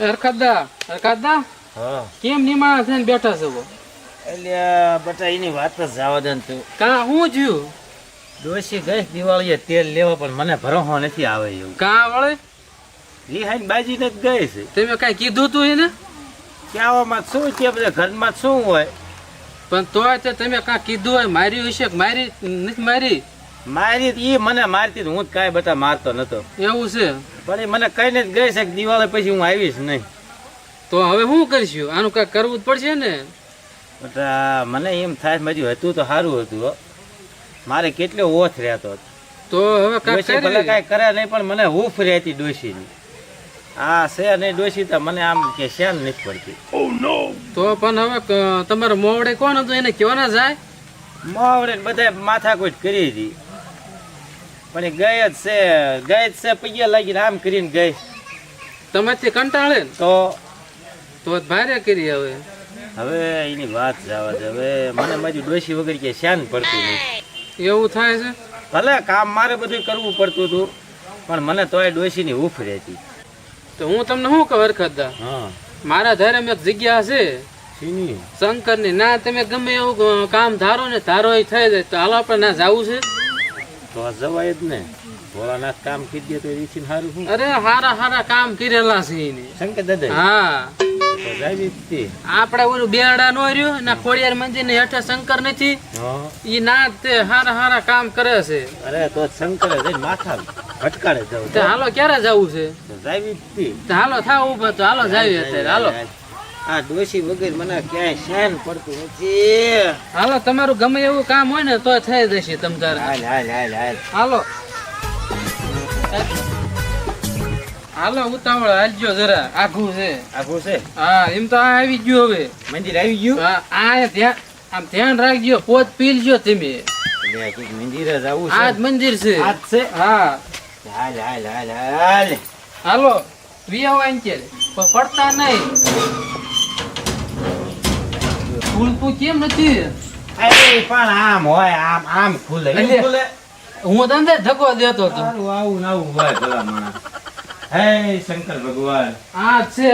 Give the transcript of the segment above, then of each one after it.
હરખતદા હરખતદા હા. કેમ નિમાણા થઈને બેઠા છો એટલે બટા એની વાત જ જવા દે તું. કા હું જ્યું ડોસી ગઈ દિવાળીએ તેલ લેવા પણ મને ભરોસો નથી આવે એવું. કા વળે? રિહાઈ બાજી ને ગઈ છે. તમે કાંઈ કીધું તું એને? કહેવામાં શું છે બધા ઘરમાં શું હોય? પણ તોય તે તમે કાંઈ કીધું હોય મારી વિશે મારી નથી મારી? મારી ઈ મને મારતી હું કઈ કાંઈ બટા મારતો નતો. એવું છે? પણ મને કહીને જ ગઈ છે દિવાળી પછી હું આવીશ નહીં. તો હવે શું કરીશું? આનું કાંઈક કરવું જ પડશે ને? બટા મને એમ થાય મજુ હતું તો સારું હતું મારે કેટલો ઓથ રહેતો તો હવે કરી કાંઈ કરે નહીં પણ મને હૂફ રહેતી ડોશીની. આ છે નહીં ડોશી તો મને આમ કે શેન નથી પડતી. તો પણ હવે તમારે મોવડે કોણ હતું? એને કહેવાના જાય? મોવડે બધા માથાકૂટ કરી હતી. પણ એ ગઈ જ છે ગઈ જ છે પૈયા લાગીને આમ કરીને ગઈ તમારથી કંટાળે ને? તો તો ભારે કરી હવે. હવે એની વાત જવા દે હવે. મને મારી ડોશી વગર કે શાન પડતી નહીં એવું થાય છે? ભલે કામ મારે બધું કરવું પડતું હતું પણ મને તોય ડોસીની ઉફ રહેતી. તો હું તમને શું કહું હરખતદા હા. મારા ધારે એક જગ્યા છે. શંકરની ના તમે ગમે એવું કામ ધારો ને ધારો એ થઈ જાય. તો હાલો આપણે ના જવું છે? તો આ જવાય જ ને. ભોળાનાથ કામ કરી દે તો રીચીને સારું શું? અરે હારા હારા કામ કરેલા છે એને. શંકર દાદા હા. તો જાવી જ તે. આપણે ઓલું બેડા નો રહ્યું ના ખોડિયાર મંદિરની હેઠે શંકર નથી. ઈ ના તે હારા હારા કામ કરે છે. અરે તો શંકર જઈને માથા ભટકાડે જવું. હાલો ક્યારે જવું છે? હાલો થા ઊભા તો હાલો જાવી અત્યારે. હાલો. આ ડોશી વગર મને ક્યાંય શાન પડતું નથી. હાલો તમારું ગમે એવું કામ હોય ને તો થઈ જશે તમ તારે. હાલ હાલ હાલ હાલ. હાલો. હાલો ઉતાવળ હાલજો જરા. આઘું છે. આઘું છે? હા એમ તો આ આવી ગયું હવે. મંદિર આવી ગયું? હા, આ ધ્યાન આમ ધ્યાન રાખજો પોત પીલજો તમે. મંદિર જ આવું જવું આ મંદિર છે. આજ છે? હા. હાલ હાલ હાલ હાલ. હાલો વિયા વાંચે પણ પડતા નહીં. ખુલતું કેમ નથી? અરે પણ આમ હોય આમ આમ ખુલે. ખુલે. હું તને ધક્કો દેતો હતો. આવું આવું હોય ભલા માણસ. હે શંકર ભગવાન. આ છે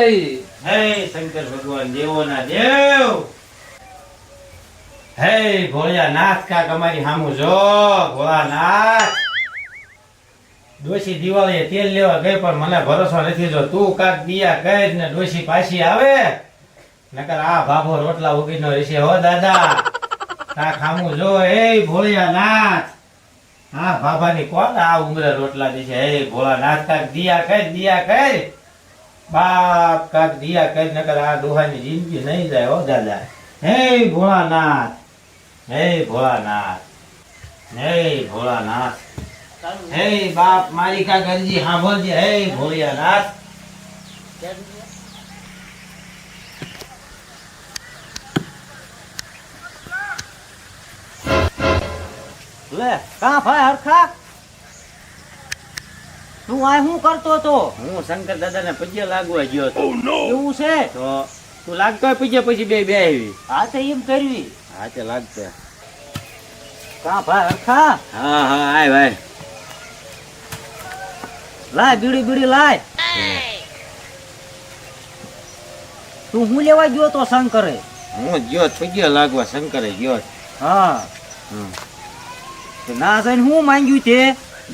હે શંકર ભગવાન દેવો ના દેવ. હે ભોળિયાનાથ કાક અમારી સામું જો ભોળાનાથ. ડોશી દિવાળીએ તેલ લેવા ગઈ પણ મને ભરોસો નથી જો તું કાક દિયા કહે ને ડોશી પાછી આવે. નકર આ ભાભો રોટલા ઉગીનો રહેશે. હો, દાદા કાક ખામું જો હે ભોળિયાનાથ. હા બાબાની કોણ આ ઉમરે રોટલા દેશે? ભોળા ભોળાનાથ કાક દિયા કર દિયા કર. બાપ કાક દિયા કઈ નકર આ દોહાની જિંદગી નહીં જાય, હો, દાદા. હે ભોળાનાથ હે ભોળાનાથ હે ભોળાનાથ. હે બાપ, મારી કા ગરજી સાંભળજે. હે ભોળિયાનાથ. લે કા ભાઈ હરખા? તું આ શું કરતો તો હું શંકર દાદાને પગે લાગવા ગયો હતો. એવું છે? તો તું લાગતો હોય પછી બે બે આવી. હા તો એમ કરવી. હા તે લાગતો કા ભાઈ હરખા? હા હા આય ભાઈ. લાય બીડી બીડી લાય. તું હું લેવા ગયો તો શંકરે? હું ગયો પગે લાગવા શંકરે ગયો. હા. હમ. ના જઈને હું માંગ્યું તે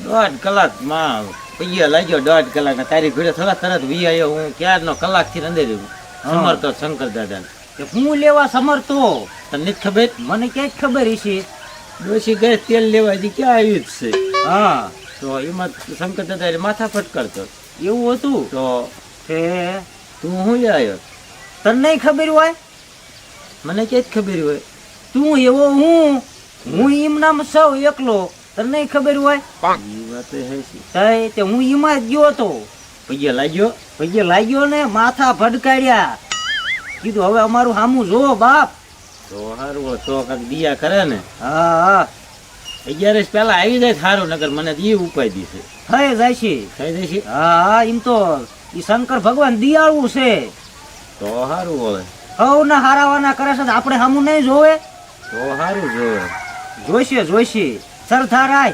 દોઢ કલાકમાં પૈયા લાગ્યો દોઢ કલાક. તારી ભીડે થોડા તરત વી આવ્યો હું. ક્યારનો કલાકથી અંદર સમરતો શંકર દાદા કે હું લેવા સમરતો તને નથી ખબર? મને ક્યાંય ખબર છે ડોશી ગઈ તેલ લેવા હજી ક્યાં આવ્યું જ છે? હા. તો એમાં શંકર દાદા માથા ફટકારતો. એવું હતું? તો કે તું લે આવ્યો તને ખબર હોય? મને ક્યાં જ ખબર હોય. તું એવો હું? હું એમ નામ સૌ એકલો. તને નહીં ખબર હોય? એ વાત હે છે. તે હું એમાં જ ગયો હતો. પગે લાગ્યો? પગે લાગ્યો ને માથા ભડકાડ્યા. કીધું હવે અમારું સામું જો બાપ. તો હારું હોય તો કાંઈક દિયા કરે ને. હા હા. અગિયારસ પહેલા આવી જાય સારું નગર મને એ ઉપાય દીશે થઈ જાય છે. થઈ જશે હા હા એમ તો એ શંકર ભગવાન દિયાળું છે. તો સારું હોય હવ. ના હારાવાના કરે છે તો આપણે સામું નહીં જોવે? તો સારું જોવે. જોઈશે જોઈશે. સરથારાય.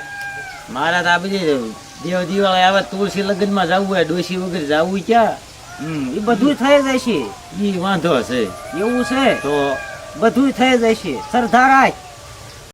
મારા તો આ બધી દેવ દિવાળી આવે તુલસી લગ્નમાં જવું હોય ડોસી વગર જવું ક્યાં? હમ એ બધું થઈ જશે. એ વાંધો છે એવું છે? તો બધું થઈ જશે. છે આય